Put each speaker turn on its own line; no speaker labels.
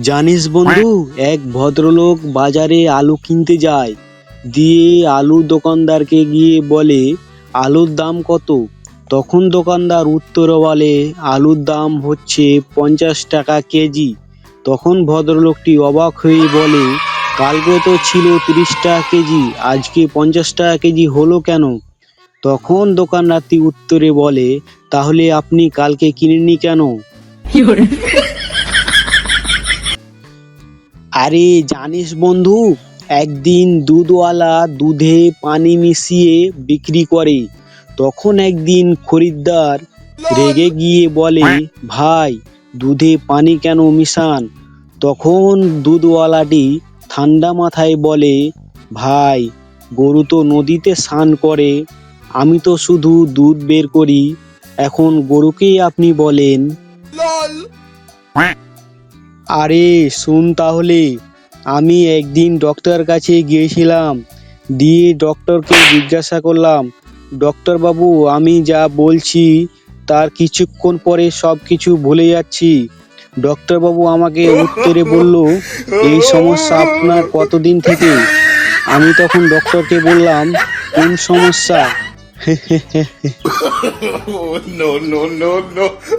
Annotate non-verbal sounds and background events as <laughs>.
জানিস বন্ধু এক ভদ্রলোক বাজারে আলু কিনতে যায়। দিয়ে আলু দোকানদারকে গিয়ে বলে আলুর দাম কত? তখন দোকানদার উত্তরে বলে আলুর দাম হচ্ছে পঞ্চাশ টাকা কেজি। তখন ভদ্রলোকটি অবাক হয়ে বলে কালকে তো ছিল তিরিশ টাকা কেজি আজকে পঞ্চাশ টাকা কেজি হলো কেন? তখন দোকানদারটি উত্তরে বলে তাহলে আপনি কালকে কিনেননি কেন? আরে জানিস বন্ধু একদিন দুধওয়ালা দুধে পানি মিশিয়ে বিক্রি করে। তখন একদিন খরিদ্দার রেগে গিয়ে বলে ভাই দুধে পানি কেন মিশান? তখন দুধওয়ালাটি ঠান্ডা মাথায় বলে ভাই গরু তো নদীতে স্নান করে আমি তো শুধু দুধ বের করি। এখন গরুকেই আপনি বলেন। আরে, শুন তাহলে। আমি একদিন ডক্টর কাছে গিয়েছিলাম, দিয়ে ডক্টরকে জিজ্ঞাসা করলাম ডক্টর বাবু আমি যা বলছি, তার কিছুক্ষণ পরে সব কিছু ভুলে যাচ্ছি। ডক্টর বাবু আমাকে উত্তরে বলল, এই সমস্যা আপনার কতদিন থেকে? আমি তখন ডক্টরকে বললাম, কোন সমস্যা? <laughs>
Oh